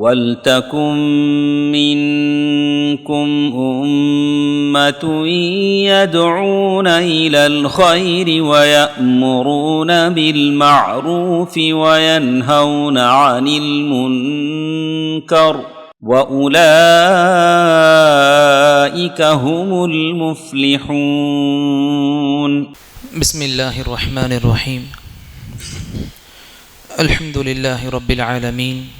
ولتكن منكم أمة يدعون إلى الخير ويأمرون بالمعروف وينهون عن المنكر وأولئك هم المفلحون. بسم الله الرحمن الرحيم. الحمد لله رب العالمين.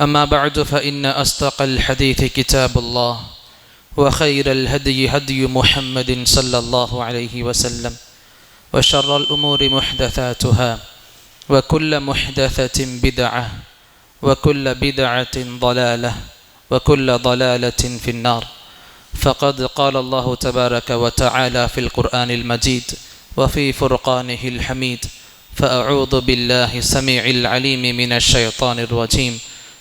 أما بعد فإن أصدق الحديث كتاب الله وخير الهدي هدي محمد صلى الله عليه وسلم وشر الأمور محدثاتها وكل محدثة بدعة وكل بدعة ضلالة وكل ضلالة في النار. فقد قال الله تبارك وتعالى في القرآن المجيد وفي فرقانه الحميد فأعوذ بالله السميع العليم من الشيطان الرجيم.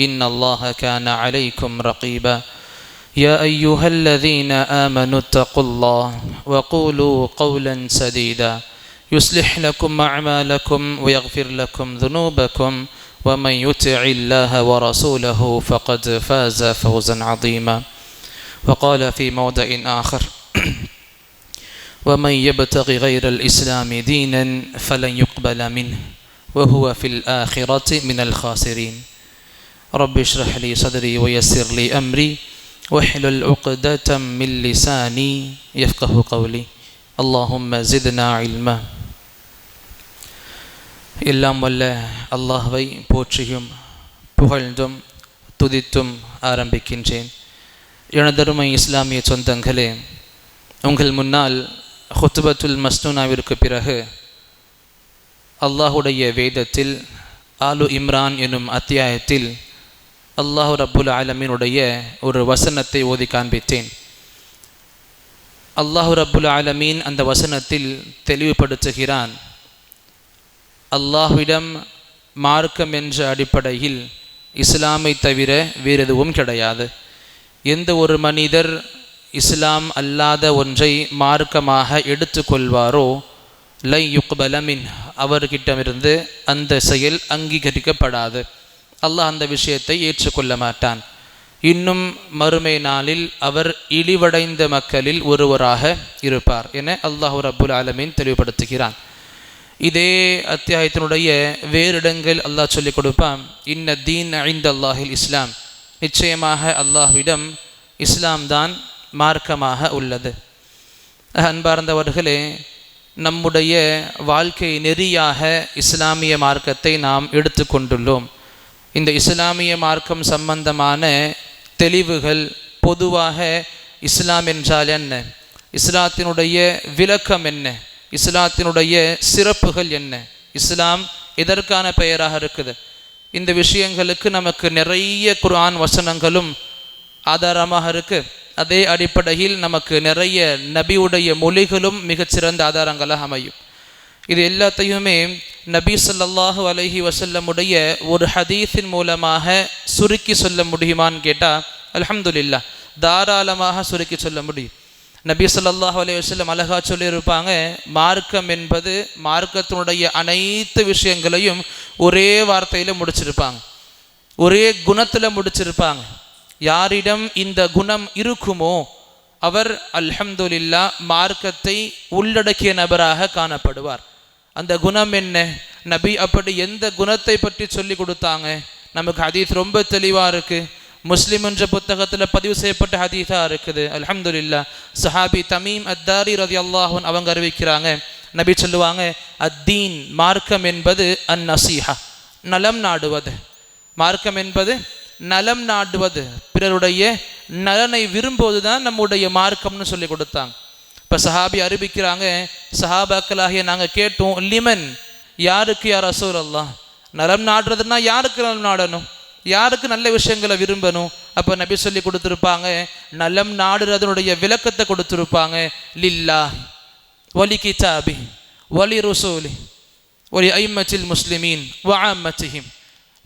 إن الله كان عليكم رقيبا. يا أيها الذين آمنوا اتقوا الله وقولوا قولا سديدا. يصلح لكم أعمالكم ويغفر لكم ذنوبكم. ومن يطع الله ورسوله فقد فاز فوزا عظيما. وقال في موضع آخر ومن يبتغ غير الإسلام دينا فلن يقبل منه وهو في الآخرة من الخاسرين. رب اشرح لي صدري ويسر لي أمري واحلل عقدة من لساني يفقه قولي اللهم زدنا علما எல்லாம் வல்ல அல்லாஹ்வை போற்றியும் புகழ்ந்தும் துதித்தும் ஆரம்பிக்கின்றேன் எனதருமை இஸ்லாமிய சொந்தங்களே உங்கள் முன்னால் ஹுத்துபத்துல் மஸ்னூனாவிற்கு பிறகு அல்லாஹுடைய வேதத்தில் ஆலு இம்ரான் எனும் அத்தியாயத்தில் அல்லாஹு ரப்புல் ஆலமீனுடைய ஒரு வசனத்தை ஓதி காண்பித்தேன். அல்லாஹு ரப்புல் ஆலமீன் அந்த வசனத்தில் தெளிவுபடுத்துகிறான். அல்லாஹ்விடம் மார்க்கம் என்ற அடிப்படையில் இஸ்லாமை தவிர வேறு எதுவும் கிடையாது. எந்த ஒரு மனிதர் இஸ்லாம் அல்லாத ஒன்றை மார்க்கமாக எடுத்துக்கொள்வாரோ லை யுக்பலமின் அவர்கிட்டமிருந்து அந்த செயல் அங்கீகரிக்கப்படாது. அல்லாஹ் அந்த விஷயத்தை ஏற்றுக்கொள்ள மாட்டான். இன்னும் மறுமை நாளில் அவர் இழிவடைந்த மக்களில் ஒருவராக இருப்பார் என அல்லாஹு ரபுல் ஆலமீன் தெளிவுபடுத்துகிறான். இதே அத்தியாயத்தினுடைய வேறு இடங்கள் அல்லாஹ் சொல்லிக் கொடுப்பான். இன்ன தீன் ஐந்த அல்லாஹில் இஸ்லாம். நிச்சயமாக அல்லாஹ்விடம் இஸ்லாம் தான் மார்க்கமாக உள்ளது. அன்பார்ந்தவர்களே நம்முடைய வாழ்க்கை நெறியாக இஸ்லாமிய மார்க்கத்தை நாம் எடுத்துக்கொண்டுள்ளோம் இந்த இஸ்லாமிய மார்க்கம் சம்பந்தமான தெளிவுகள் பொதுவாக இஸ்லாம் என்றால் என்ன? இஸ்லாத்தினுடைய விளக்கம் என்ன? இஸ்லாத்தினுடைய சிறப்புகள் என்ன? இஸ்லாம் எதற்கான பெயராக இருக்குது? இந்த விஷயங்களுக்கு நமக்கு நிறைய குரான் வசனங்களும் ஆதாரமாக இருக்கு. அதே அடிப்படையில் நமக்கு நிறைய நபியுடைய மொழிகளும் மிகச்சிறந்த ஆதாரங்களாக அமையும். இது எல்லாத்தையுமே நபி சொல்லாஹு அலஹி வசல்லமுடைய ஒரு ஹதீஸின் மூலமாக சுருக்கி சொல்ல முடியுமான்னு கேட்டால் அலமதுல்லா தாராளமாக சுருக்கி சொல்ல முடியும். நபி சொல்லாஹு அலி வசல்லம் அழகா சொல்லியிருப்பாங்க மார்க்கம் என்பது மார்க்கத்தினுடைய அனைத்து விஷயங்களையும் ஒரே வார்த்தையில் முடிச்சிருப்பாங்க. ஒரே குணத்தில் முடிச்சிருப்பாங்க. யாரிடம் இந்த குணம் இருக்குமோ அவர் அல்ஹம்துல்லா மார்க்கத்தை உள்ளடக்கிய நபராக காணப்படுவார். அந்த குணம் என்ன? நபி அப்படி எந்த குணத்தை பற்றி சொல்லி கொடுத்தாங்க? நமக்கு ஹதீஸ் ரொம்ப தெளிவாக இருக்குது முஸ்லிம் என்ற புத்தகத்தில் பதிவு செய்யப்பட்ட ஹதீஸாக இருக்குது. அல்ஹம்துலில்லா. சஹாபி தமீம் அத்தாரி ரதி அல்லாஹன் அவங்க அறிவிக்கிறாங்க. நபி சொல்லுவாங்க அத்தீன் மார்க்கம் என்பது அன் நசீஹா நலம் நாடுவது. மார்க்கம் என்பது நலம் நாடுவது. பிறருடைய நலனை விரும்புவது தான் நம்முடைய மார்க்கம்னு சொல்லி கொடுத்தாங்க. இப்போ சஹாபி அறிவிக்கிறாங்க சஹாபாக்களாகிய நாங்கள் கேட்டோம் லிமன் யாருக்கு யார் அசூர் அல்லா நலம் நாடுறதுன்னா யாருக்கு நலம் நாடணும்? யாருக்கு நல்ல விஷயங்களை விரும்பணும்? அப்போ நபி சொல்லி கொடுத்துருப்பாங்க நலம் நாடுறதனுடைய விளக்கத்தை கொடுத்துருப்பாங்க லில்லா வலி கிதாபி ஒலி ருசூலி ஒலி ஐமச்சில் முஸ்லிமீன் வாமச்சிஹிம்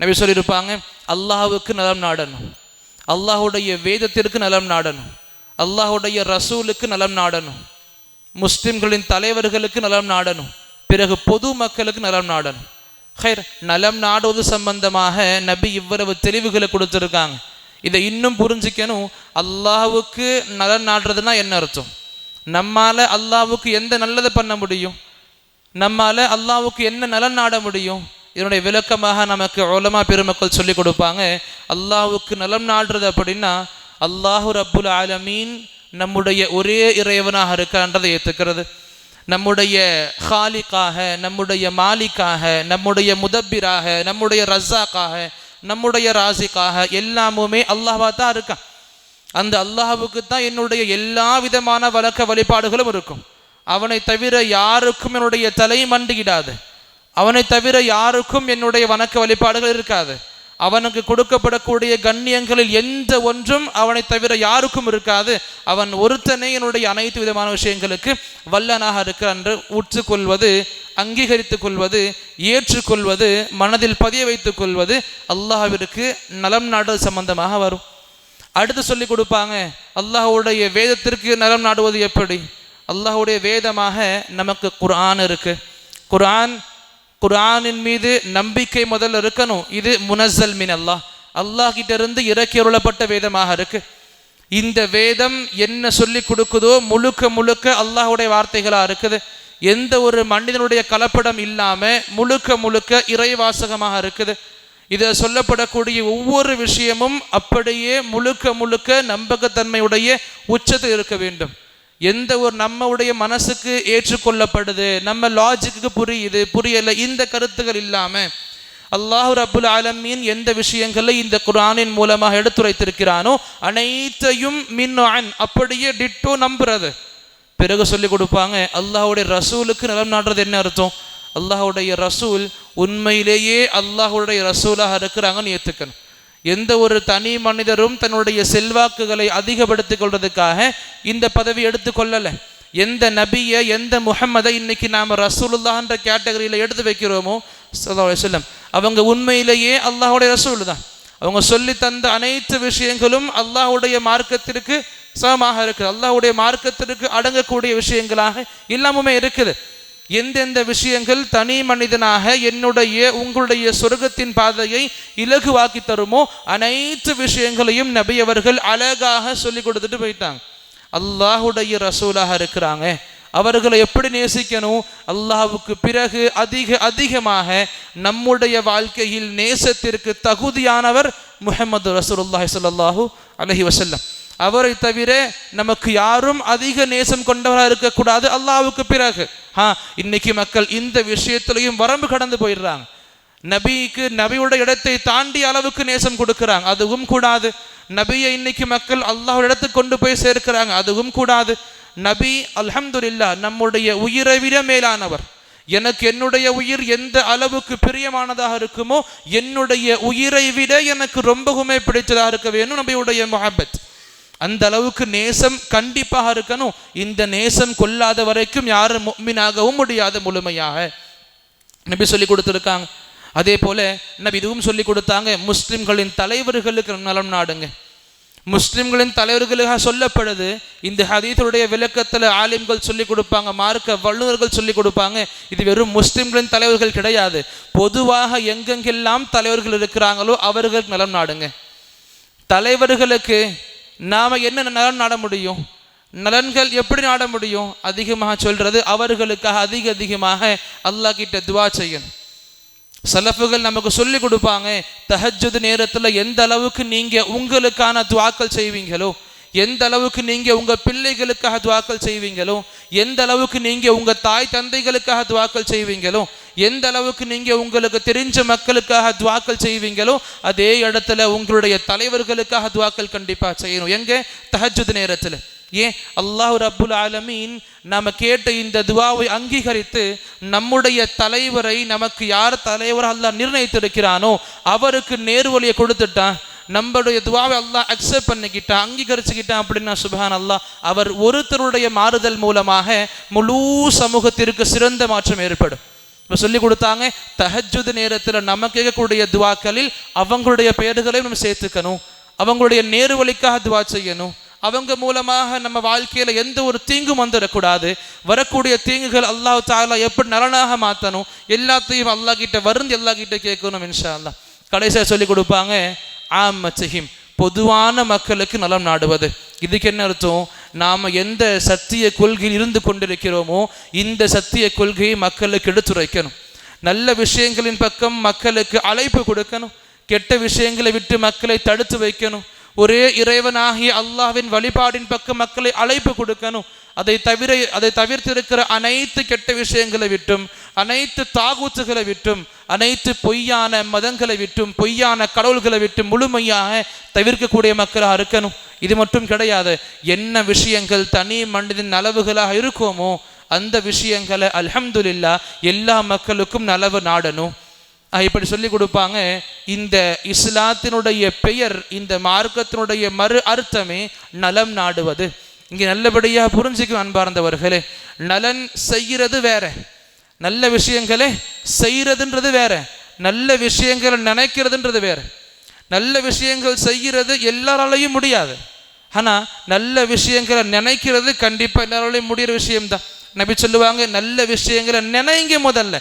நபி சொல்லியிருப்பாங்க அல்லாஹுக்கு நலம் நாடணும். அல்லாஹுடைய வேதத்திற்கு நலம் நாடணும். அல்லாஹுடைய ரசூலுக்கு நலம் நாடணும். முஸ்லிம்களின் தலைவர்களுக்கு நலம் நாடணும். பிறகு பொது மக்களுக்கு நலம் நாடணும். ஹைர் நலம் நாடுவது சம்பந்தமாக நபி இவ்வளவு தெளிவுகளை கொடுத்துருக்காங்க. இதை இன்னும் புரிஞ்சிக்கணும். அல்லாஹுக்கு நலன் நாடுறதுன்னா என்ன அர்த்தம்? நம்மால் அல்லாவுக்கு எந்த நல்லதை பண்ண முடியும்? நம்மால் அல்லாவுக்கு என்ன நலன் நாட முடியும்? இதனுடைய விளக்கமாக நமக்கு ஓலமா பெருமக்கள் சொல்லி கொடுப்பாங்க. அல்லாஹுக்கு நலம் நாடுறது அப்படின்னா அல்லாஹு ரப்புல் ஆலமீன் நம்முடைய ஒரே இறைவனாக இருக்கான்றதை ஏற்றுக்கிறது நம்முடைய ஹாலிக்காக நம்முடைய மாலிக்காக நம்முடைய முதப்பிராக நம்முடைய ரஸாக்காக நம்முடைய ராசிக்காக எல்லாமுமே அல்லாஹா தான் இருக்கான். அந்த அல்லாஹாவுக்கு தான் என்னுடைய எல்லா விதமான வழக்க வழிபாடுகளும் இருக்கும். அவனை தவிர யாருக்கும் என்னுடைய தலை மண்டியிடாது. அவனை தவிர யாருக்கும் என்னுடைய வணக்க வழிபாடுகள் இருக்காது. அவனுக்கு கொடுக்கப்படக்கூடிய கண்ணியங்களில் எந்த ஒன்றும் அவனை தவிர யாருக்கும் இருக்காது. அவன் ஒருத்தனே என்னுடைய அனைத்து விதமான விஷயங்களுக்கு வல்லனாக இருக்கிறான் என்று உற்றுக்கொள்வது அங்கீகரித்துக் கொள்வது ஏற்றுக்கொள்வது மனதில் பதிய வைத்துக் கொள்வது அல்லாஹ்விற்கு நலம் நாடுவது சம்பந்தமாக வரும். அடுத்து சொல்லி கொடுப்பாங்க அல்லாஹ்வுடைய வேதத்திற்கு நலம் நாடுவது எப்படி? அல்லாஹுடைய வேதமாக நமக்கு குர்ஆன் இருக்கு. குர்ஆன் குரானின் மீது நம்பிக்கை முதல்ல இருக்கணும். இது முனசல் மின் அல்லாஹ். அல்லாஹ் கிட்ட இருந்து இறக்கி அருளப்பட்ட வேதமாக இருக்கு. இந்த வேதம் என்ன சொல்லி கொடுக்குதோ முழுக்க முழுக்க அல்லாஹுடைய வார்த்தைகளா இருக்குது. எந்த ஒரு மனிதனுடைய கலப்படம் இல்லாம முழுக்க முழுக்க இறைவாசகமாக இருக்குது. இதை சொல்லப்படக்கூடிய ஒவ்வொரு விஷயமும் அப்படியே முழுக்க முழுக்க நம்பகத்தன்மையுடைய உச்சத்தில் இருக்க வேண்டும். எந்த ஒரு நம்முடைய மனசுக்கு ஏற்றுக்கொள்ளப்படுது நம்ம லாஜிக்கு புரியுது புரியல இந்த கருத்துகள் இல்லாமல் அல்லாஹ் ரபுல் ஆலமீன் எந்த விஷயங்களை இந்த குரானின் மூலமாக எடுத்துரைத்திருக்கிறானோ அனைத்தையும் மின் அப்படியே டிட்டோ நம்புறது. பிறகு சொல்லி கொடுப்பாங்க அல்லாஹுடைய ரசூலுக்கு நலம் நாடுறது என்ன அர்த்தம்? அல்லாஹுடைய ரசூல் உண்மையிலேயே அல்லாஹுடைய ரசூலாக இருக்கிறாங்கன்னு ஏற்றுக்கணும் எந்த ஒரு தனி மனிதரும் தன்னுடைய செல்வாக்குகளை அதிகப்படுத்திக் கொள்றதுக்காக இந்த பதவி எடுத்துக்கொள்ளலை எந்த நபியை எந்த முஹம்மதை இன்னைக்கு நாம் ரசூலுல்லான்ற கேட்டகரியில் எடுத்து வைக்கிறோமோ சொல்லம் அவங்க உண்மையிலேயே அல்லாஹுடைய ரசூல் தான். அவங்க சொல்லி தந்த அனைத்து விஷயங்களும் அல்லாஹ்வுடைய மார்க்கத்திற்கு சமமாக இருக்குது. அல்லாஹ்வுடைய மார்க்கத்திற்கு அடங்கக்கூடிய விஷயங்களாக எல்லாமுமே இருக்குது. எந்தெந்த விஷயங்கள் தனி மனிதனாக என்னுடைய உங்களுடைய சொர்க்கத்தின் பாதையை இலகுவாக்கி தருமோ அனைத்து விஷயங்களையும் நபி அவர்கள் அழகாக சொல்லி கொடுத்துட்டு போயிட்டாங்க. அல்லாஹுடைய ரசூலாக இருக்கிறாங்க. அவர்களை எப்படி நேசிக்கணும்? அல்லாஹுக்கு பிறகு அதிக அதிகமாக நம்முடைய வாழ்க்கையில் நேசத்திற்கு தகுதியானவர் முஹம்மது ரசூலுல்லாஹி சொல்லாஹூ அலஹி வசல்லம் அவரை தவிர நமக்கு யாரும் அதிக நேசம் கொண்டவராக இருக்கக்கூடாது. அல்லாவுக்கு பிறகு. ஆ இன்னைக்கு மக்கள் இந்த விஷயத்திலையும் வரம்பு கடந்து போயிடுறாங்க. நபிக்கு நபியோட இடத்தை தாண்டி அளவுக்கு நேசம் கொடுக்குறாங்க. அதுவும் கூடாது. நபியை இன்னைக்கு மக்கள் அல்லாஹ் இடத்துக்கு கொண்டு போய் சேர்க்கிறாங்க. அதுவும் கூடாது. நபி அல்ஹம்துல்லா நம்முடைய உயிரை விட மேலானவர். எனக்கு என்னுடைய உயிர் எந்த அளவுக்கு பிரியமானதாக இருக்குமோ என்னுடைய உயிரை விட எனக்கு ரொம்பவுமே பிடிச்சதாக இருக்க வேணும் நபியுடைய முஹப்பத். அந்த அளவுக்கு நேசம் கண்டிப்பாக இருக்கணும். இந்த நேசம் கொல்லாத வரைக்கும் யாரும் மீனாகவும் முடியாது முழுமையாக. நபி சொல்லி கொடுத்துருக்காங்க. அதே போல நபி இதுவும் சொல்லி கொடுத்தாங்க முஸ்லிம்களின் தலைவர்களுக்கு நலம் நாடுங்க. முஸ்லிம்களின் தலைவர்களுக்காக சொல்லப்படுது இந்த ஹதீஸுடைய விளக்கத்தில் ஆலிம்கள் சொல்லி கொடுப்பாங்க மார்க்க வல்லுநர்கள் சொல்லி கொடுப்பாங்க இது வெறும் முஸ்லிம்களின் தலைவர்கள் கிடையாது. பொதுவாக எங்கெங்கெல்லாம் தலைவர்கள் இருக்கிறாங்களோ அவர்களுக்கு நலம் நாடுங்க. தலைவர்களுக்கு நாம் என்ன நலன் நாட முடியும்? நலன்கள் எப்படி நாட முடியும்? அதிகமாக சொல்கிறது அவர்களுக்காக அதிக அதிகமாக அல்லாஹ் கிட்ட துவா செய்யணும். சலப்புகள் நமக்கு சொல்லி கொடுப்பாங்க தஹஜது நேரத்தில் எந்த அளவுக்கு நீங்கள் உங்களுக்கான துவாக்கள் செய்வீங்களோ எந்த அளவுக்கு நீங்கள் உங்கள் பிள்ளைகளுக்காக துவாக்கள் செய்வீங்களோ எந்த அளவுக்கு நீங்கள் உங்கள் தாய் தந்தைகளுக்காக துவாக்கள் செய்வீங்களோ எந்த அளவுக்கு நீங்கள் உங்களுக்கு தெரிஞ்ச மக்களுக்காக துவாக்கள் செய்வீங்களோ அதே இடத்துல உங்களுடைய தலைவர்களுக்காக துவாக்கள் கண்டிப்பாக செய்யணும். எங்கே? தஹஜ்ஜுத் நேரத்தில். ஏன்? அல்லாஹ் ரப்புல் ஆலமீன் நாம் கேட்ட இந்த துவாவை அங்கீகரித்து நம்முடைய தலைவரை நமக்கு யார் தலைவர் அல்லாஹ் நிர்ணயித்திருக்கிறானோ அவருக்கு நேர்வழியை கொடுத்துட்டான். நம்மளுடைய துவாவை அல்லாஹ் அக்செப்ட் பண்ணிக்கிட்டான் அங்கீகரிச்சுக்கிட்டான் அப்படின்னா சுபஹான் அல்லாஹ் அவர் ஒருத்தருடைய மாறுதல் மூலமாக முழு சமூகத்திற்கு சிறந்த மாற்றம் ஏற்படும். இப்போ சொல்லி கொடுத்தாங்க தஹஜுது நேரத்தில் நம்ம கேட்கக்கூடிய துவாக்களில் அவங்களுடைய பெயர்களையும் நம்ம சேர்த்துக்கணும். அவங்களுடைய நேரு வழிக்காக துவா செய்யணும். அவங்க மூலமாக நம்ம வாழ்க்கையில எந்த ஒரு தீங்கும் வந்துடக்கூடாது. வரக்கூடிய தீங்குகள் அல்லாஹ் தாலா எப்படி நலனாக மாற்றணும் எல்லாத்தையும் அல்லாஹ் கிட்ட வருந்து எல்லா கிட்ட கேட்கணும் இன்ஷா அல்லா கடைசியாக சொல்லி கொடுப்பாங்க ஆம் மச்சஹிம் பொதுவான மக்களுக்கு நலம் நாடுவது. இதுக்கு என்ன அர்த்தம்? நாம் எந்த சத்திய கொள்கையில் இருந்து கொண்டிருக்கிறோமோ இந்த சத்திய கொள்கையை மக்களுக்கு எடுத்துரைக்கணும். நல்ல விஷயங்களின் பக்கம் மக்களுக்கு அழைப்பு கொடுக்கணும். கெட்ட விஷயங்களை விட்டு மக்களை தடுத்து வைக்கணும். ஒரே இறைவனாகிய அல்லாஹ்வின் வழிபாடின் பக்கம் மக்களை அழைப்பு கொடுக்கணும். அதை தவிர அதை தவிர்த்திருக்கிற அனைத்து கெட்ட விஷயங்களை விட்டும் அனைத்து தாகூத்துகளை விட்டும் அனைத்து பொய்யான மதங்களை விட்டும் பொய்யான கடவுள்களை விட்டும் முழுமையாக தவிர்க்கக்கூடிய மக்களாக இருக்கணும். இது மட்டும் கிடையாது. என்ன விஷயங்கள் தனி மனிதன் நலவுகளாக இருக்குமோ அந்த விஷயங்களை அல்ஹம்துல்லா எல்லா மக்களுக்கும் நலவு நாடணும். இப்படி சொல்லி கொடுப்பாங்க. இந்த இஸ்லாத்தினுடைய பெயர் இந்த மார்க்கத்தினுடைய மறு அர்த்தமே நலம் நாடுவது. இங்கே நல்லபடியாக புரிஞ்சுக்கும் அன்பார்ந்தவர்களே. நலன் செய்கிறது வேற. நல்ல விஷயங்களே செய்யறதுன்றது வேற. நல்ல விஷயங்களை நினைக்கிறதுன்றது வேற. நல்ல விஷயங்கள் செய்கிறது எல்லாராலையும் முடியாது. ஆனால் நல்ல விஷயங்களை நினைக்கிறது கண்டிப்பாக எல்லாராலையும் முடிகிற விஷயம்தான். நபி சொல்லுவாங்க நல்ல விஷயங்களை நினைங்க முதல்ல.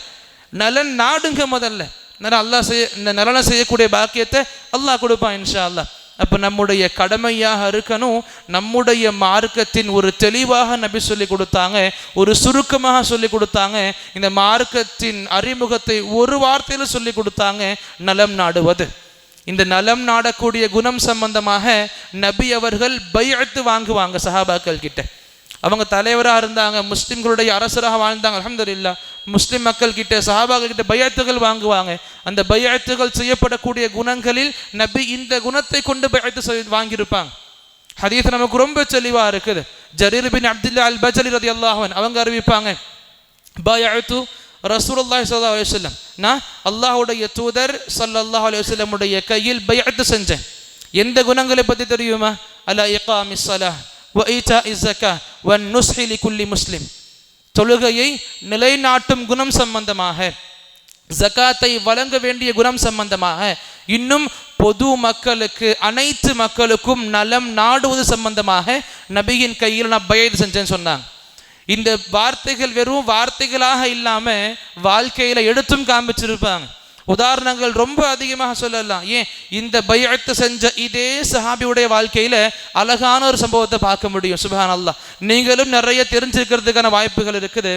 நலன் நாடுங்க முதல்ல. நல்லா அல்லாஹ் செய்ய இந்த நலனை செய்யக்கூடிய பாக்கியத்தை அல்லாஹ் கொடுப்பான் இன்ஷா அல்லா அப்போ நம்முடைய கடமையாக இருக்கணும். நம்முடைய மார்க்கத்தின் ஒரு தெளிவாக நபி சொல்லி கொடுத்தாங்க ஒரு சுருக்கமாக சொல்லி கொடுத்தாங்க. இந்த மார்க்கத்தின் அறிமுகத்தை ஒரு வார்த்தையில் சொல்லி கொடுத்தாங்க நலம் நாடுவது. இந்த நலம் நாடக்கூடிய குணம் சம்பந்தமாக நபி அவர்கள் பையத்து வாங்குவாங்க சஹாபாக்கள் கிட்ட. அவங்க தலைவராக இருந்தாங்க முஸ்லிம்களுடைய அரசராக வாழ்ந்தாங்க அலமதுல்லா முஸ்லிம் மக்கள் கிட்ட சஹாபாக்கள் கிட்ட பையத்துகள் வாங்குவாங்க. அந்த பையத்துகள் செய்யப்படக்கூடிய குணங்களில் நபி இந்த குணத்தை கொண்டு பையத்து செய்- வாங்கியிருப்பாங்க. ஹதீஸ் நமக்கு ரொம்ப தெளிவா இருக்குது. ஜரீர் பின் அப்துல்லா அல் பஜலி ரதி அல்லாஹன் அவங்க அறிவிப்பாங்க பயாத்து ரசூலுல்லாஹி ஸல்லல்லாஹு அலைஹி வஸல்லம் நான் அல்லாஹ்வுடைய தூதர் ஸல்லல்லாஹு அலைஹி வஸல்லம் உடைய கையில் பைஅத் செஞ்சேன். எந்த குணங்களை பத்தி தெரியுமா? அலா இகாமிஸ் ஸலாஹ் வ ஈதாஇஸ் ஸக்கா வ நுஸ்ஹி லிகுல்லி முஸ்லிம். தொழுகையை நிலைநாட்டும் குணம் சம்பந்தமாக ஜக்காத்தை வழங்க வேண்டிய குணம் சம்பந்தமாக இன்னும் பொது மக்களுக்கு அனைத்து மக்களுக்கும் நலம் நாடுவது சம்பந்தமாக நபியின் கையில் நான் பயது செஞ்சேன்னு சொன்னாங்க. இந்த வார்த்தைகள் வெறும் வார்த்தைகளாக இல்லாம வாழ்க்கையில எடுத்தும் காமிச்சிருப்பாங்க. உதாரணங்கள் ரொம்ப அதிகமாக சொல்லலாம். ஏன்? இந்த பையத்து செஞ்ச இதே சஹாபியுடைய வாழ்க்கையில அழகான ஒரு சம்பவத்தை பார்க்க முடியும். சுபஹான் அல்லா நீங்களும் நிறைய தெரிஞ்சிருக்கிறதுக்கான வாய்ப்புகள் இருக்குது.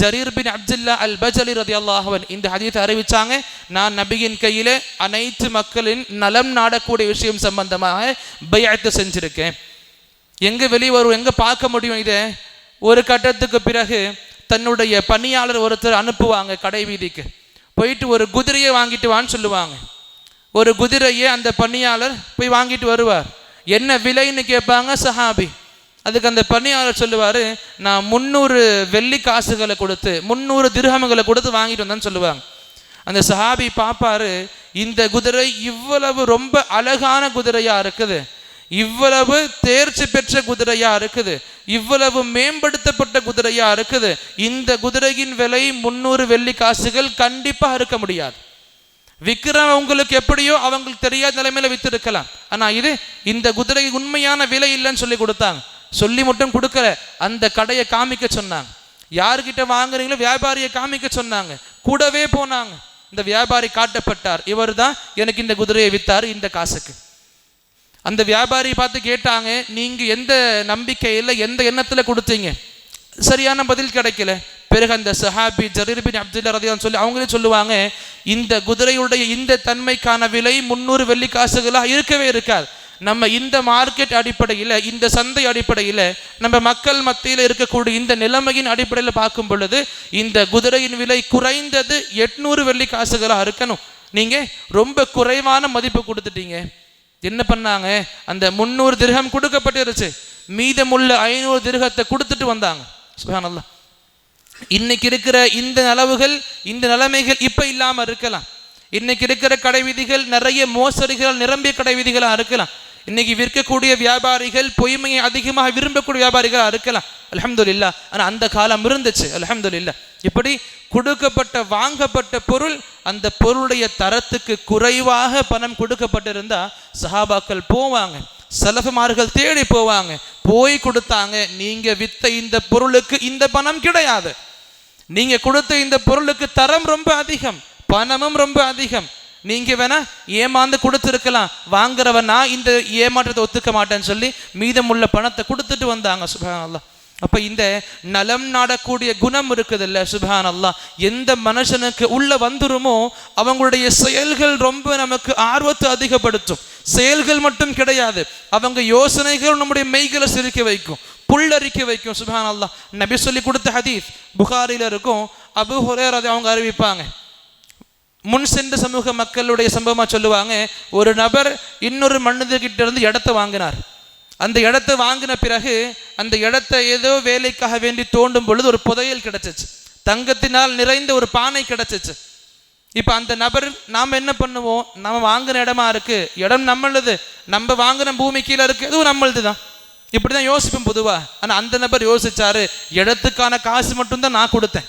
ஜரீர் பின் அப்துல்லா அல் பஜலி ரதி அல்லாஹவன் இந்த ஹதீத்தை அறிவிச்சாங்க. நான் நபியின் கையில் அனைத்து மக்களின் நலம் நாடக்கூடிய விஷயம் சம்பந்தமாக பையத்து செஞ்சிருக்கேன். எங்க வெளியே வரும்? எங்க பார்க்க முடியும் இதை? ஒரு கட்டத்துக்கு பிறகு தன்னுடைய பணியாளர் ஒருத்தர் அனுப்புவாங்க கடை வீதிக்கு. போயிட்டு ஒரு குதிரையை வாங்கிட்டு வான்னு சொல்லுவாங்க. ஒரு குதிரையை அந்த பணியாளர் போய் வாங்கிட்டு வருவார். என்ன விலைன்னு கேட்பாங்க சஹாபி. அதுக்கு அந்த பணியாளர் சொல்லுவார் நான் முந்நூறு வெள்ளி காசுகளை கொடுத்து முந்நூறு திருகமங்களை கொடுத்து வாங்கிட்டு வந்தேன்னு சொல்லுவாங்க. அந்த சஹாபி பார்ப்பாரு இந்த குதிரை இவ்வளவு ரொம்ப அழகான குதிரையாக இருக்குது. இவ்வளவு தேர்ச்சி பெற்ற குதிரையா இருக்குது? இவ்வளவு மேம்படுத்தப்பட்ட குதிரையா இருக்குது? இந்த குதிரையின் விலை முன்னூறு வெள்ளி காசுகள் கண்டிப்பா இருக்க முடியாது. விக்கிரம் உங்களுக்கு எப்படியோ அவங்களுக்கு தெரியாத நிலைமையில வித்திருக்கலாம். ஆனா இது இந்த குதிரை உண்மையான விலை இல்லைன்னு சொல்லி கொடுத்தாங்க. சொல்லி மட்டும் கொடுக்கல அந்த கடையை காமிக்க சொன்னாங்க. யார்கிட்ட வாங்குறீங்களோ வியாபாரியை காமிக்க சொன்னாங்க. கூடவே போனாங்க. இந்த வியாபாரி காட்டப்பட்டார். இவர் தான் எனக்கு இந்த குதிரையை வித்தார் இந்த காசுக்கு. அந்த வியாபாரி பார்த்து கேட்டாங்க நீங்கள் எந்த நம்பிக்கையில் எந்த எண்ணத்தில் கொடுத்தீங்க? சரியான பதில் கிடைக்கல. பிறகு அந்த சஹாபி ஜரீர்பின் அப்துல்லா ரதியான் சொல்லி அவங்களே சொல்லுவாங்க இந்த குதிரையுடைய இந்த தன்மைக்கான விலை முந்நூறு வெள்ளி காசுகளாக இருக்கவே இருக்காது. நம்ம இந்த மார்க்கெட் அடிப்படையில் இந்த சந்தை அடிப்படையில் நம்ம மக்கள் மத்தியில் இருக்கக்கூடிய இந்த நிலைமையின் அடிப்படையில் பார்க்கும் பொழுது இந்த குதிரையின் விலை குறைந்தது எட்நூறு வெள்ளி காசுகளாக இருக்கணும். நீங்கள் ரொம்ப குறைவான மதிப்பு கொடுத்துட்டீங்க. என்ன பண்ணாங்க? அந்த முந்நூறு திருகம் கொடுக்கப்பட்டிருச்சு மீதமுள்ள ஐநூறு திருகத்தை கொடுத்துட்டு வந்தாங்க. சுபஹானல்லாஹ். இன்னைக்கு இருக்கிற இந்த நலவுகள் இந்த நிலைமைகள் இப்ப இல்லாம இருக்கலாம். இன்னைக்கு இருக்கிற கடை விதிகள் நிறைய மோசடிகள் நிரம்பிய கடைவீதிகளாக இருக்கலாம். இன்னைக்கு விற்கக்கூடிய வியாபாரிகள் பொய்மையை அதிகமாக விரும்பக்கூடிய வியாபாரிகளாக இருக்கலாம். அல்ஹம்துலில்லா. ஆனா அந்த காலம் இருந்துச்சு. அல்ஹம்துலில்லா. இப்படி கொடுக்கப்பட்ட வாங்கப்பட்ட பொருள் அந்த பொருளுடைய தரத்துக்கு குறைவாக பணம் கொடுக்கப்பட்டிருந்தா சஹாபாக்கள் போவாங்க. செலவுமார்கள் தேடி போவாங்க. போய் கொடுத்தாங்க நீங்க வித்த இந்த பொருளுக்கு இந்த பணம் கிடையாது. நீங்க கொடுத்த இந்த பொருளுக்கு தரம் ரொம்ப அதிகம் பணமும் ரொம்ப அதிகம். நீங்க வேணா ஏமாந்து கொடுத்துருக்கலாம். வாங்குறவன் நான் இந்த ஏமாற்றத்தை ஒத்துக்க மாட்டேன்னு சொல்லி மீதமுள்ள பணத்தை கொடுத்துட்டு வந்தாங்க சுபஹான் அப்ப இந்த நலம் நாடக்கூடிய குணம் இருக்குதுல்ல சுபான் அல்லா எந்த மனுஷனுக்கு உள்ள வந்துருமோ அவங்களுடைய செயல்கள் ரொம்ப நமக்கு ஆர்வத்தை அதிகப்படுத்தும். செயல்கள் மட்டும் கிடையாது அவங்க யோசனைகள் நம்முடைய மெய்களை சிரிக்க வைக்கும் புல்லரிக்க வைக்கும் சுபான் அல்லா நபி சொல்லி கொடுத்த ஹதீஸ் புகாரில இருக்கும் அபு ஹுரேர் அதை அவங்க அறிவிப்பாங்க. முன் சென்ற சமூக மக்களுடைய சம்பவமா சொல்லுவாங்க ஒரு நபர் இன்னொரு மனிதர்கிட்ட இருந்து இடத்த வாங்கினார். அந்த இடத்த வாங்கின பிறகு அந்த இடத்த ஏதோ வேலைக்காக வேண்டி தோண்டும் பொழுது ஒரு புதையல் கிடைச்சிச்சு. தங்கத்தினால் நிறைந்த ஒரு பானை கிடைச்சிச்சு. இப்போ அந்த நபர் நாம் என்ன பண்ணுவோம்? நம்ம வாங்கின இடமா இருக்கு. இடம் நம்மளுது. நம்ம வாங்கின பூமி கீழே இருக்கு. எதுவும் நம்மளுது தான் இப்படி தான் யோசிப்போம் பொதுவாக ஆனால் அந்த நபர் யோசிச்சாரு இடத்துக்கான காசு மட்டும்தான் நான் கொடுத்தேன்.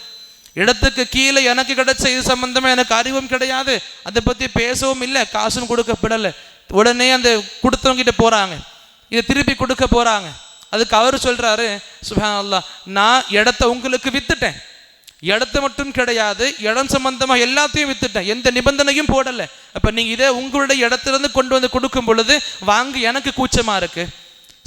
இடத்துக்கு கீழே எனக்கு கிடைச்ச இது சம்மந்தமாக எனக்கு அறிவும் கிடையாது. அதை பற்றி பேசவும் இல்லை. காசும் கொடுக்கப்படலை. உடனே அந்த கொடுத்தவங்க கிட்ட இதை திருப்பி கொடுக்க போகிறாங்க அதுக்கு அவர் சொல்கிறாரு சுஹான் அல்லாஹ் நான் இடத்த உங்களுக்கு வித்துட்டேன். இடத்த மட்டும் கிடையாது இடம் சம்பந்தமாக எல்லாத்தையும் வித்துட்டேன். எந்த நிபந்தனையும் போடலை. அப்போ நீங்கள் இதை உங்களுடைய இடத்துலேருந்து கொண்டு வந்து கொடுக்கும் பொழுது வாங்க எனக்கு கூச்சமாக இருக்குது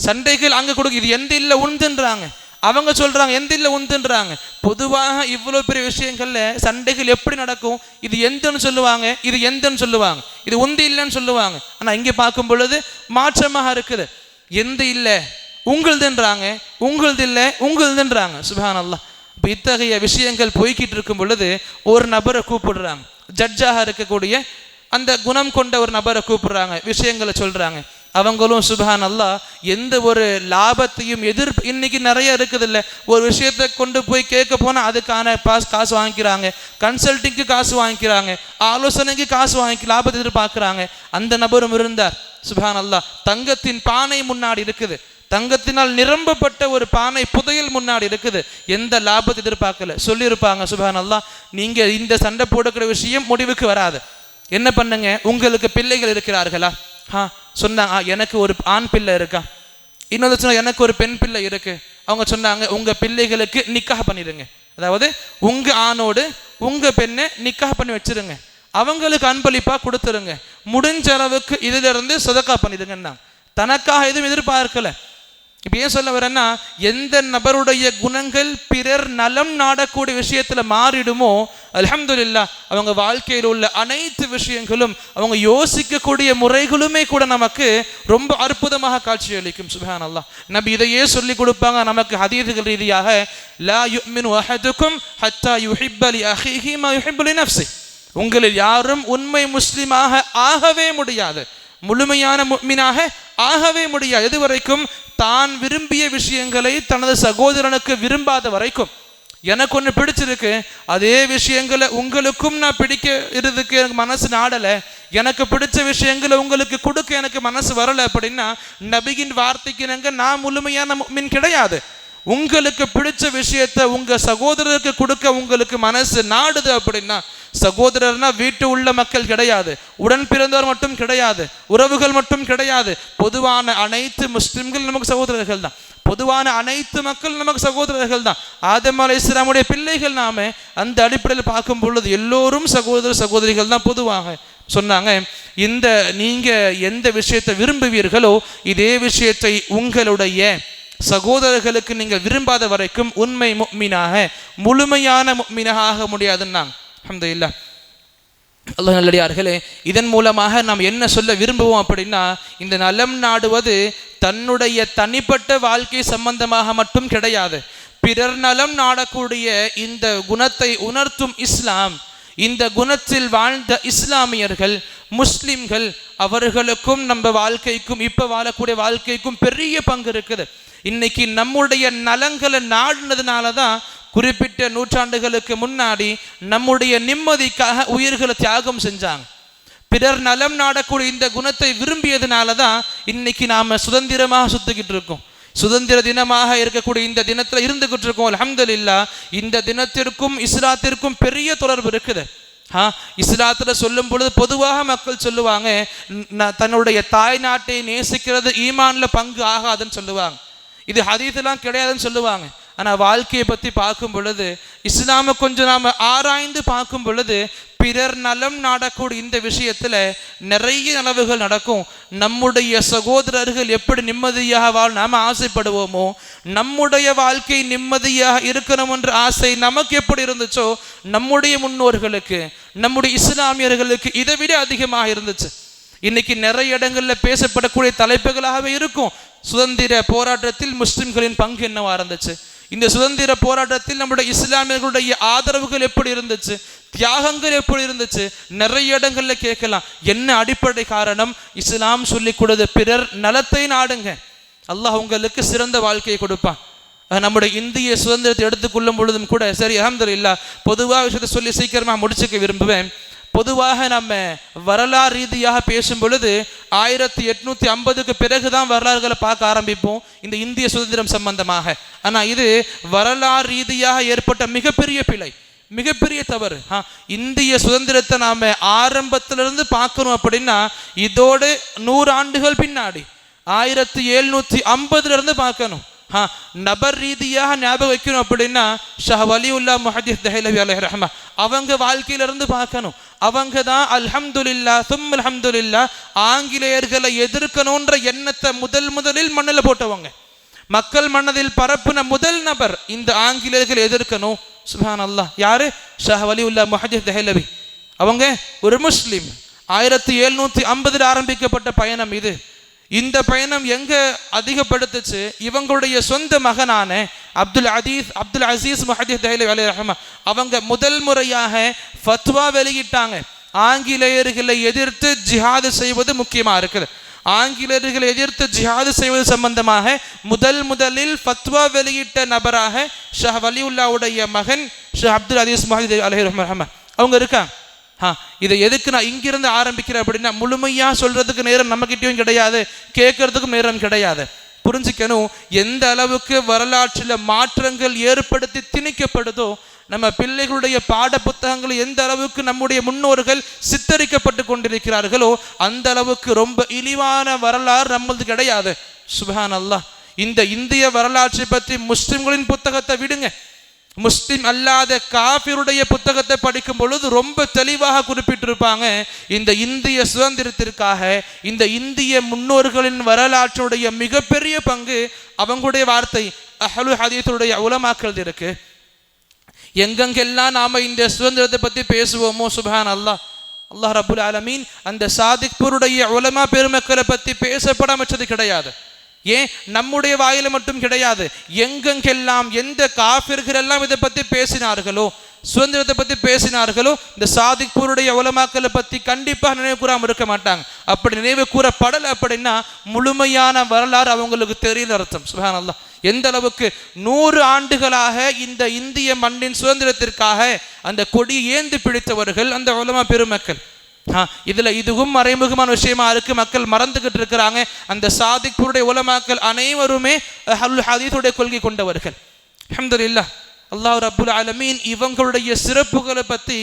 சண்டைகள் அங்கே கொடுக்கு இது எந்த இல்லை உண்டுன்றாங்க அவங்க சொல்கிறாங்க எந்த இல்லை உண்டுன்றாங்க பொதுவாக இவ்வளோ பெரிய விஷயங்கள்ல சண்டைகள் எப்படி நடக்கும்? இது எந்தன்னு சொல்லுவாங்க இது எந்தன்னு சொல்லுவாங்க. இது உந்து இல்லைன்னு சொல்லுவாங்க. ஆனால் இங்கே பார்க்கும் பொழுது மாற்றமாக இருக்குது. எந்த இல்லை? உங்களுதுன்றாங்க உங்களுது இல்லை உங்களுதுன்றாங்க. சுபஹான் அல்லா இப்போ இத்தகைய விஷயங்கள் போய்கிட்டு இருக்கும் பொழுது ஒரு நபரை கூப்பிடுறாங்க. ஜட்ஜாக இருக்கக்கூடிய அந்த குணம் கொண்ட ஒரு நபரை கூப்பிடுறாங்க விஷயங்களை சொல்கிறாங்க அவங்களும் சுபஹான் அல்லா எந்த ஒரு லாபத்தையும் எதிர்ப்பு இன்னைக்கு நிறைய இருக்குது இல்லை ஒரு விஷயத்தை கொண்டு போய் கேட்க போனால் அதுக்கான பாஸ் காசு வாங்கிக்கிறாங்க. கன்சல்டிங்க்கு காசு வாங்கிக்கிறாங்க. ஆலோசனைக்கு காசு வாங்கி லாபத்தை எதிர்பார்க்குறாங்க. அந்த நபரும் இருந்தார். சுபஹான் அல்லாஹ் தங்கத்தின் பானை முன்னாடி இருக்குது. தங்கத்தினால் நிரம்பப்பட்ட ஒரு பானை புதையல் முன்னாடி இருக்குது. எந்த லாபத்தை எதிர்பார்க்கல. சொல்லியிருப்பாங்க சுபஹான் நீங்கள் இந்த சண்டை போடுக்கிற விஷயம் முடிவுக்கு வராது. என்ன பண்ணுங்க? உங்களுக்கு பிள்ளைகள் இருக்கிறார்களா? ஆ சொன்னாங்க. "ஆ, எனக்கு ஒரு ஆண் பிள்ளை இருக்கா? இன்னொரு சொன்னால் எனக்கு ஒரு பெண் பிள்ளை இருக்கு. அவங்க சொன்னாங்க உங்க பிள்ளைகளுக்கு நிக்காக பண்ணிடுங்க. அதாவது உங்க ஆணோடு உங்க பெண்ணை நிக்காக பண்ணி வச்சிருங்க. அவங்களுக்கு அன்பளிப்பாக கொடுத்துருங்க. முடிஞ்ச அளவுக்கு இதிலிருந்து சொதக்கா பண்ணிடுங்கன்னா தனக்காக எதுவும் எதிர்பார்க்கலை. இப்போ ஏன் சொல்ல வரேன்னா எந்த நபருடைய குணங்கள் பிறர் நலம் நாடக்கூடிய விஷயத்துல மாறிடுமோ அலமதுல்லா அவங்க வாழ்க்கையில் உள்ள அனைத்து விஷயங்களும் அவங்க யோசிக்கக்கூடிய முறைகளுமே கூட நமக்கு ரொம்ப அற்புதமாக காட்சி அளிக்கும் சுபஹான் அல்லாஹ் நபி இதையே சொல்லி கொடுப்பாங்க நமக்கு ஹதீதுகள் ரீதியாக லா யுமினு அஹதுக்கும் ஹத்தா யுஹிப்பலி லி அஹீஹி மா யுஹிப்பு உங்களில் யாரும் உண்மை முஸ்லீமாக ஆகவே முடியாது. முழுமையான முக்மீனாக ஆகவே முடியாது. எது வரைக்கும் தான் விரும்பிய விஷயங்களை தனது சகோதரனுக்கு விரும்பாத வரைக்கும் எனக்கு ஒன்று பிடிச்சிருக்கு. அதே விஷயங்களை உங்களுக்கும் நான் பிடிக்க இருதுக்கு எனக்கு மனசு நாடலை. எனக்கு பிடிச்ச விஷயங்களை உங்களுக்கு கொடுக்க எனக்கு மனசு வரல அப்படின்னா நபியின் வார்த்தைக்கு நாங்க நான் முழுமையான மீன் கிடையாது. உங்களுக்கு பிடிச்ச விஷயத்த உங்கள் சகோதரருக்கு கொடுக்க உங்களுக்கு மனசு நாடுது அப்படின்னா சகோதரர்னா வீட்டு உள்ள மக்கள் கிடையாது. உடன் பிறந்தவர் மட்டும் கிடையாது. உறவுகள் மட்டும் கிடையாது. பொதுவான அனைத்து முஸ்லிம்கள் நமக்கு சகோதரர்கள் தான். பொதுவான அனைத்து மக்கள் நமக்கு சகோதரர்கள் தான். ஆதம் அலை இஸ்லாமுடைய பிள்ளைகள் நாம அந்த அடிப்படையில் பார்க்கும் பொழுது எல்லோரும் சகோதர சகோதரிகள் தான் பொதுவாக சொன்னாங்க. இந்த நீங்க எந்த விஷயத்தை விரும்புவீர்களோ இதே விஷயத்தை உங்களுடைய சகோதரர்களுக்கு நீங்கள் விரும்பாத வரைக்கும் உண்மை முக்மீனாக முழுமையான முக்மீனாக ஆக முடியாதுன்னாங்க அல்ஹம்துலில்லாஹ். அல்லாஹ் நல்லடியார்களே இதன் மூலமாக நாம் என்ன சொல்ல விரும்புவோம் அப்படின்னா இந்த நலம் நாடுவது தன்னுடைய தனிப்பட்ட வாழ்க்கை சம்பந்தமாக மட்டும் கிடையாது. பிறர் நலம் நாடக்கூடிய இந்த குணத்தை உணர்த்தும் இஸ்லாம் இந்த குணத்தில் வாழ்ந்த இஸ்லாமியர்கள் முஸ்லிம்கள் அவர்களுக்கும் நம்ம வாழ்க்கைக்கும் இப்போ வாழக்கூடிய வாழ்க்கைக்கும் பெரிய பங்கு இருக்குது. இன்னைக்கு நம்முடைய நலங்களை நாடினதுனால தான் குறிப்பிட்ட நூற்றாண்டுகளுக்கு முன்னாடி நம்முடைய நிம்மதிக்காக உயிர்களை தியாகம் செஞ்சாங்க. பிறர் நலம் நாடக்கூடிய இந்த குணத்தை விரும்பியதுனால தான் இன்னைக்கு நாம் சுதந்திரமாக சுத்திக்கிட்டு இருக்கோம். சுதந்திர தினமாக இருக்கக்கூடிய இந்த தினத்தில் இருந்துகிட்டு இருக்கோம். அல்ஹம்துலில்லா இந்த தினத்திற்கும் இஸ்லாத்திற்கும் பெரிய தொடர்பு இருக்குது. ஆ இஸ்லாத்தில் சொல்லும் பொழுது பொதுவாக மக்கள் சொல்லுவாங்க தன்னுடைய தாய் நாட்டை நேசிக்கிறது ஈமான்ல பங்கு ஆகாதுன்னு சொல்லுவாங்க. இது ஹதீஸ்லாம் கிடையாதுன்னு சொல்லுவாங்க. ஆனால் வாழ்க்கையை பற்றி பார்க்கும் பொழுது இஸ்லாமை கொஞ்சம் நாம் ஆராய்ந்து பார்க்கும் பொழுது பிறர் நலம் நாடக்கூடிய இந்த விஷயத்தில் நிறைய நலவுகள் நடக்கும். நம்முடைய சகோதரர்கள் எப்படி நிம்மதியாக வாழ் நாம் ஆசைப்படுவோமோ நம்முடைய வாழ்க்கை நிம்மதியாக இருக்கணும் என்ற ஆசை நமக்கு எப்படி இருந்துச்சோ நம்முடைய முன்னோர்களுக்கு நம்முடைய இஸ்லாமியர்களுக்கு இதை விட அதிகமாக இருந்துச்சு. இன்னைக்கு நிறைய இடங்களில் பேசப்படக்கூடிய தலைப்புகளாகவே இருக்கும். சுதந்திர போராட்டத்தில் முஸ்லிம்களின் பங்கு என்னவா இருந்துச்சு? இந்த சுதந்திர போராட்டத்தில் நம்முடைய இஸ்லாமியர்களுடைய ஆதரவுகள் எப்படி இருந்துச்சு? தியாகங்கள் எப்படி இருந்துச்சு? நிறைய இடங்கள்ல கேட்கலாம். என்ன அடிப்படை காரணம்? இஸ்லாம் சொல்லி கொடுத்த பிறர் நலத்தை நாடுங்க. அல்லாஹ் உங்களுக்கு சிறந்த வாழ்க்கையை கொடுப்பான். நம்முடைய இந்திய சுதந்திரத்தை எடுத்துக்கொள்ளும் பொழுதும் கூட சரி அல்ஹம்துலில்லாஹ் பொதுவாக விஷயத்தை சொல்லி சீக்கிரமா முடிச்சுக்க விரும்புவேன். பொதுவாக நம்ம வரலாறு ரீதியாக பேசும் பொழுது ஆயிரத்தி எட்நூத்தி ஐம்பதுக்கு பிறகுதான் வரலாறுகளை பார்க்க ஆரம்பிப்போம். இந்த இந்திய சுதந்திரம் சம்பந்தமாக. ஆனா இது வரலாறு ரீதியாக ஏற்பட்ட மிகப்பெரிய பிழை. மிகப்பெரிய தவறு. ஆ, இந்திய சுதந்திரத்தை நாம ஆரம்பத்திலிருந்து பார்க்கணும் அப்படின்னா இதோடு நூறு ஆண்டுகள் பின்னாடி ஆயிரத்தி எழுநூத்தி ஐம்பதுல இருந்து பார்க்கணும். ஆ, நபர் ரீதியாக ஞாபகம் வைக்கணும் அப்படின்னா ஷஹ் வலியுல்லா முஹதிஸ் தஹலவி அலஹ் ரஹ்மா அவங்க வாழ்க்கையில இருந்து பார்க்கணும். அவங்க தான் அல்ஹம்துல்லா சும் அல்ஹம்துல்லா ஆங்கிலேயர்களை எதிர்க்கணுன்ற எண்ணத்தை முதல் முதலில் மண்ணில் போட்டவங்க. மக்கள் மனதில் பரப்புன முதல் நபர் இந்த ஆங்கிலேயர்கள் எதிர்க்கணும். சுஹான் அல்லாஹ் யாரு? ஷஹ் உள்ள மஹஜத் தஹலவி. அவங்க ஒரு முஸ்லீம். ஆயிரத்தி எழுநூற்றி ஐம்பதில் ஆரம்பிக்கப்பட்ட பயணம் இது. இந்த பயணம் எங்க அதிகப்படுத்துச்சு? இவங்களுடைய சொந்த மகனான அப்துல் அதீஸ் அப்துல் அசீஸ் முஹதீஸ் தஹலி அலி ரஹ்மா. அவங்க முதல் முறையாக ஃபத்வா வெளியிட்டாங்க. ஆங்கிலேயர்களை எதிர்த்து ஜிஹாது செய்வது முக்கியமாக இருக்குது. ஆங்கிலேயர்களை எதிர்த்து ஜிஹாது செய்வது சம்பந்தமாக முதல் முதலில் ஃபத்வா வெளியிட்ட நபராக ஷஹ் வலியுல்லாவுடைய மகன் ஷஹ் அப்துல் அதீஸ் முஹதீஸ் அலி ரஹ்மா. அவங்க இருக்காங்க இதை எதுக்கு நான் இங்கிருந்து ஆரம்பிக்கிறேன் அப்படின்னா முழுமையாக சொல்கிறதுக்கு நேரம் நம்மக்கிட்டேயும் கிடையாது கேட்கறதுக்கும் நேரம் கிடையாது. புரிஞ்சுக்கணும் எந்த அளவுக்கு வரலாற்றில் மாற்றங்கள் ஏற்படுத்தி திணிக்கப்படுதோ நம்ம பிள்ளைகளுடைய பாட புத்தகங்கள் எந்த அளவுக்கு நம்முடைய முன்னோர்கள் சித்தரிக்கப்பட்டு கொண்டிருக்கிறார்களோ அந்த அளவுக்கு ரொம்ப இழிவான வரலாறு நம்மளது கிடையாது. சுபான் அல்லாஹ் இந்த இந்திய வரலாற்றை பற்றி முஸ்லிம்களின் புத்தகத்தை விடுங்க. முஸ்லிம் அல்லாத காபிருடைய புத்தகத்தை படிக்கும் பொழுது ரொம்ப தெளிவாக குறிப்பிட்டிருப்பாங்க இந்த இந்திய சுதந்திரத்திற்காக இந்த இந்திய முன்னோர்களின் வரலாற்றுடைய மிகப்பெரிய பங்கு அவங்களுடைய வார்த்தை அஹலு ஹதீத்துடைய உலமாக்கள் இருக்கு. எங்கெங்கெல்லாம் நாம இந்த சுதந்திரத்தை பத்தி பேசுவோமோ சுபஹான் அல்லாஹ் அல்லாஹ் ரபுல் ஆலமீன் அந்த சாதிக்பூருடைய உலமா பெருமக்களை பத்தி பேசப்பட அமைச்சது கிடையாது. ஏன்? நம்முடைய வாயில மட்டும் கிடையாது. எங்கெங்கெல்லாம் எந்த காபிர்கள் எல்லாம் இதை பத்தி பேசினார்களோ சுதந்திரத்தை பத்தி பேசினார்களோ இந்த சாதிப்பூருடைய உலமாக்களை பத்தி கண்டிப்பாக நினைவு கூறாமல் இருக்க மாட்டாங்க. அப்படி நினைவு கூறப்படலை அப்படின்னா முழுமையான வரலாறு அவங்களுக்கு தெரியல அர்த்தம். சுபஹான் எந்த அளவுக்கு நூறு ஆண்டுகளாக இந்த இந்திய மண்ணின் சுதந்திரத்திற்காக அந்த கொடி ஏந்தி பிடித்தவர்கள் அந்த உலமா பெருமக்கள். இதுல இதுவும் மறைமுகமான விஷயமா இருக்கு மக்கள் மறந்துகிட்டு இருக்கிறாங்க அந்த சாதிக்குடைய உலமாக்கள் அனைவருமே அஹ்லுல் ஹதீஸுடைய கொள்கை கொண்டவர்கள் அல்ஹம்துலில்லாஹ் அல்லாஹ் ரப்புல் அலமீன் இவங்களுடைய சிறப்புகளை பத்தி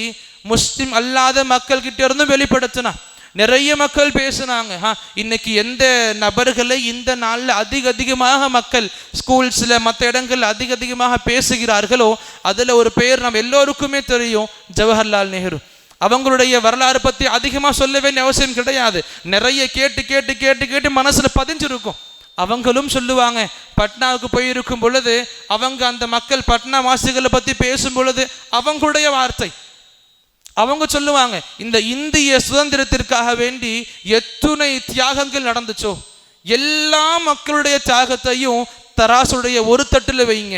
முஸ்லிம் அல்லாத மக்கள் கிட்ட இருந்தும் வெளிப்படுத்தினா நிறைய மக்கள் பேசுனாங்க ஹா இன்னைக்கு எந்த நபர்களை இந்த நாளில் அதிக அதிகமாக மக்கள் ஸ்கூல்ஸ்ல மற்ற இடங்கள்ல அதிக அதிகமாக பேசுகிறார்களோ அதில் ஒரு பெயர் நம்ம எல்லோருக்குமே தெரியும் ஜவஹர்லால் நேரு அவங்களுடைய வரலாறு பற்றி அதிகமாக சொல்ல வேண்டிய அவசியம் கிடையாது. நிறைய கேட்டு கேட்டு கேட்டு கேட்டு மனசில் பதிஞ்சிருக்கும். அவங்களும் சொல்லுவாங்க பட்னாவுக்கு போயிருக்கும் பொழுது அவங்க அந்த மக்கள் பட்னா வாசிகளை பற்றி பேசும் பொழுது அவங்களுடைய வார்த்தை. அவங்க சொல்லுவாங்க இந்த இந்திய சுதந்திரத்திற்காக வேண்டி எத்துணை தியாகங்கள் நடந்துச்சோ? எல்லா மக்களுடைய தியாகத்தையும் தராசுடைய ஒரு தட்டில் வைங்க.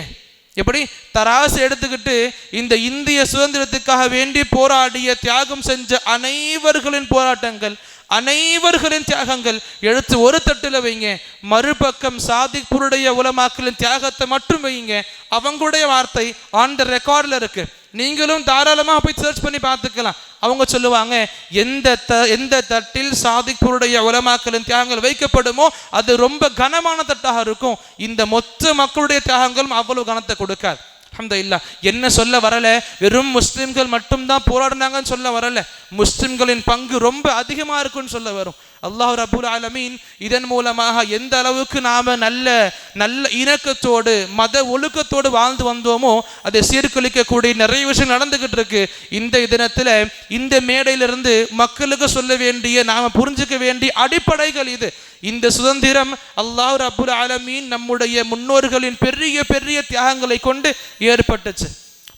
எப்படி? தராசு எடுத்துக்கிட்டு இந்த இந்திய சுதந்திரத்துக்காக வேண்டி போராடிய தியாகம் செஞ்ச அனைவர்களின் போராட்டங்கள் அனைவர்களின் தியாகங்கள் எழுத்து ஒரு தட்டில் வைங்க. மறுபக்கம் சாதிக்புருடைய உலமாக்களின் தியாகத்தை மட்டும் வைங்க. அவங்களுடைய வார்த்தை ஆன் த ரெக்கார்டில் இருக்கு. நீங்களும் தாராளமாக போய் சர்ச் பண்ணி பார்த்துக்கலாம். அவங்க சொல்லுவாங்க எந்த த எந்த தட்டில் சாதிக்புருடைய உலமாக்களின் தியாகங்கள் வைக்கப்படுமோ அது ரொம்ப கனமான தட்டாக இருக்கும். இந்த மொத்த மக்களுடைய தியாகங்களும் அவ்வளவு கனத்தை கொடுக்காது. அல்ஹம்துலில்லாஹ். என்ன சொல்ல வரல? வெறும் முஸ்லிம்கள் மட்டும்தான் போராடினாங்கன்னு சொல்ல வரல. முஸ்லிம்களின் பங்கு ரொம்ப அதிகமாக இருக்குன்னு சொல்ல வரும். அல்லாஹ் ரபுல் ஆலமீன் இதன் மூலமாக எந்த அளவுக்கு நாம நல்ல நல்ல இணக்கத்தோடு மத ஒழுக்கத்தோடு வாழ்ந்து வந்தோமோ அதை சீர்குலைக்கக்கூடிய நிறைய விஷயம் நடந்துகிட்டு இருக்கு. இந்த தினத்துல இந்த மேடையிலிருந்து மக்களுக்கு சொல்ல வேண்டிய நாம புரிஞ்சுக்க வேண்டிய அடிப்படைகள் இது. இந்த சுதந்திரம் அல்லாஹ் அபுல் ஆலமீன் நம்முடைய முன்னோர்களின் பெரிய பெரிய தியாகங்களை கொண்டு ஏற்பட்டுச்சு.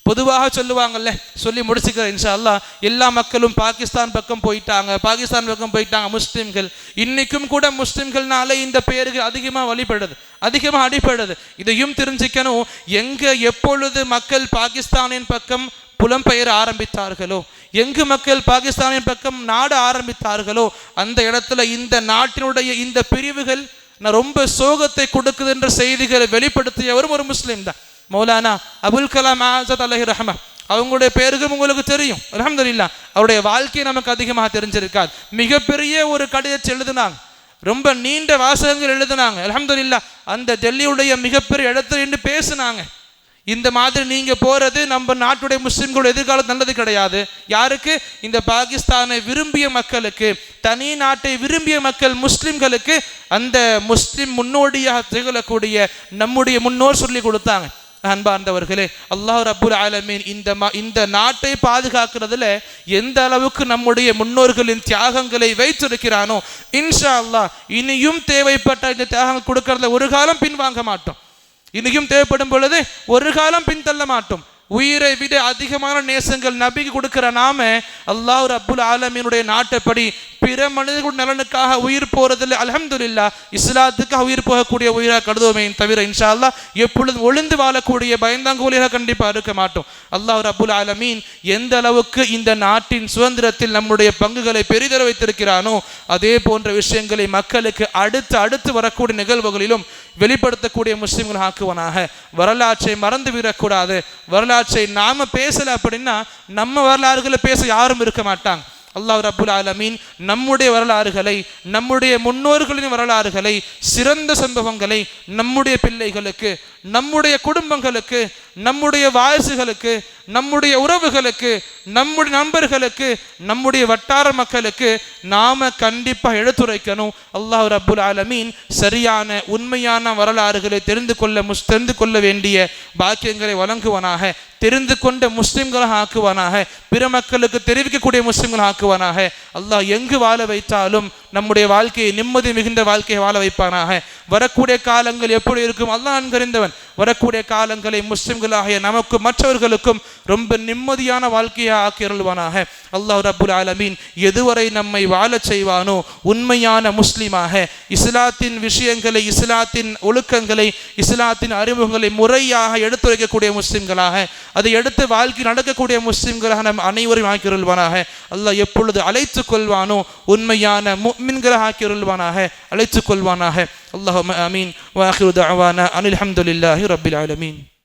பொதுவாக சொல்லுவாங்கல்ல சொல்லி முடிச்சுக்கிறேன் இன்ஷா அல்லாஹ் எல்லா மக்களும் பாகிஸ்தான் பக்கம் போயிட்டாங்க பாகிஸ்தான் பக்கம் போயிட்டாங்க முஸ்லீம்கள். இன்னைக்கும் கூட முஸ்லீம்கள்னாலே இந்த பேருக்கு அதிகமாக வழிபடுது அதிகமாக அடிபடுது. இதையும் தெரிஞ்சுக்கணும் எங்கே எப்பொழுது மக்கள் பாகிஸ்தானின் பக்கம் புலம்பெயர ஆரம்பித்தார்களோ? எங்கு மக்கள் பாகிஸ்தானின் பக்கம் நாட ஆரம்பித்தார்களோ? அந்த இடத்துல இந்த நாட்டினுடைய இந்த பிரிவுகள் நான் ரொம்ப சோகத்தை கொடுக்குது என்ற செய்திகளை வெளிப்படுத்தியவரும் ஒரு முஸ்லீம் தான். மௌலானா அபுல் கலாம் ஆசத் அலஹி ரஹமா. அவங்களுடைய பேருக்கும் உங்களுக்கு தெரியும். அலமதுல்லா அவருடைய வாழ்க்கை நமக்கு அதிகமாக தெரிஞ்சிருக்காது. மிகப்பெரிய ஒரு கடிதத்தை எழுதினாங்க. ரொம்ப நீண்ட வாசகங்கள் எழுதினாங்க. அலமதுல்லா அந்த டெல்லியுடைய மிகப்பெரிய இடத்துல நின்று பேசினாங்க. இந்த மாதிரி நீங்கள் போகிறது நம்ம நாட்டுடைய முஸ்லீம்களோட எதிர்காலம் நல்லது கிடையாது. யாருக்கு? இந்த பாகிஸ்தானை விரும்பிய மக்களுக்கு தனி நாட்டை விரும்பிய மக்கள் முஸ்லீம்களுக்கு அந்த முஸ்லீம் முன்னோடியாக திகழக்கூடிய நம்முடைய முன்னோர் சொல்லி கொடுத்தாங்க. அன்பார்ந்தவர்களே அல்லாஹ் ரபுல் ஆலமீன் இந்த ம இந்த நாட்டை பாதுகாக்கிறதுல எந்த அளவுக்கு நம்முடைய முன்னோர்களின் தியாகங்களை வைத்திருக்கிறானோ இன்ஷா அல்லாஹ் இனியும் தேவைப்பட்ட இந்த தியாகங்கள் கொடுக்கறதுல ஒரு காலம் பின்வாங்க மாட்டோம். இனியும் தேவைப்படும் பொழுது ஒரு காலம் பின்தள்ள மாட்டோம். உயிரை விட அதிகமான நேசங்கள் நபிக்கு கொடுக்கிற நாம அல்லாஹ் அப்புல் ஆலமீனுடைய நாட்டைப்படி பிற மனிதர்கள் நலனுக்காக உயிர் போறதில்ல. அலமதுல்லா இஸ்லாத்துக்காக உயிர் போகக்கூடிய உயிராக கருதுவோமே தவிர இன்ஷா அல்லா எப்பொழுதும் ஒளிந்து வாழக்கூடிய பயந்தாங்கோலியாக கண்டிப்பாக இருக்க மாட்டோம். அல்லாஹ் அபுல் ஆலமீன் எந்த அளவுக்கு இந்த நாட்டின் சுதந்திரத்தில் நம்முடைய பங்குகளை பெரிதர வைத்திருக்கிறானோ அதே போன்ற விஷயங்களை மக்களுக்கு அடுத்து அடுத்து வரக்கூடிய நிகழ்வுகளிலும் வெளிப்படுத்தக்கூடிய முஸ்லிம்கள் ஆக்குவனாக. வரலாற்றை மறந்து விடக்கூடாது. வரலாற்றை நாம பேசல அப்படின்னா நம்ம வரலாறுகளை பேச யாரும் இருக்க மாட்டாங்க. அல்லாஹ் ரபுல் ஆலமீன் நம்முடைய வரலாறுகளை நம்முடைய முன்னோர்களின் வரலாறுகளை சிறந்த சம்பவங்களை நம்முடைய பிள்ளைகளுக்கு நம்முடைய குடும்பங்களுக்கு நம்முடைய வாரிசுகளுக்கு நம்முடைய உறவுகளுக்கு நம்முடைய நண்பர்களுக்கு நம்முடைய வட்டார மக்களுக்கு நாம கண்டிப்பாக எடுத்துரைக்கணும். அல்லாஹ் ரபுல் ஆலமீன் சரியான உண்மையான வரலாறுகளை தெரிந்து கொள்ள தெரிந்து கொள்ள வேண்டிய பாக்கியங்களை வழங்குவனாக தெரிந்து கொண்ட முஸ்லிம்களாக ஆக்குவானாக பிற மக்களுக்கு தெரிவிக்கக்கூடிய முஸ்லிம்களாக ஆக்குவானாக அல்லாஹ் எங்கு வாழ வைத்தாலும் நம்முடைய வாழ்க்கையை நிம்மதி மிகுந்த வாழ்க்கையை வாழ வைப்பானாக. வரக்கூடிய காலங்கள் எப்படி இருக்கும்? அல்லாஹ் நன்கறிந்தவன் வரக்கூடிய காலங்களை முஸ்லிம்களாகிய நமக்கும் மற்றவர்களுக்கும் ரொம்ப நிம்மதியான வாழ்க்கையை ஆக்கி அருள்வானாக. அல்லாஹ் ரபுல் ஆலமீன் எதுவரை நம்மை வாழச் செய்வானோ உண்மையான முஸ்லீமாக. இஸ்லாத்தின் விஷயங்களை இஸ்லாத்தின் ஒழுக்கங்களை இஸ்லாத்தின் அறிமுகங்களை முறையாக எடுத்துரைக்கக்கூடிய முஸ்லிம்களாக. அதை எடுத்து வாழ்க்கை நடக்கக்கூடிய முஸ்லிம்களாக நம் அனைவரும் ஆக்கிருள்வானாக அல்லாஹ் எப்பொழுது அழைத்து கொள்வானோ உண்மையான மு ಮುಮಿನ್ಗಳ ಹಾಕಿರಲ್ವಾನಾಹೆ ಅಳಿಸಿಕೊಲ್ವಾನಾಹೆ ಅಲ್ಲಹ ಅಮೀನ್ ವಾಹಿರು ದವಾನ ಅನಿಲ್ ಹಮ್ದುಲಿಲ್ಲಾಹಿ ರಬ್ಬಿಲ್ ಆಲಮೀನ್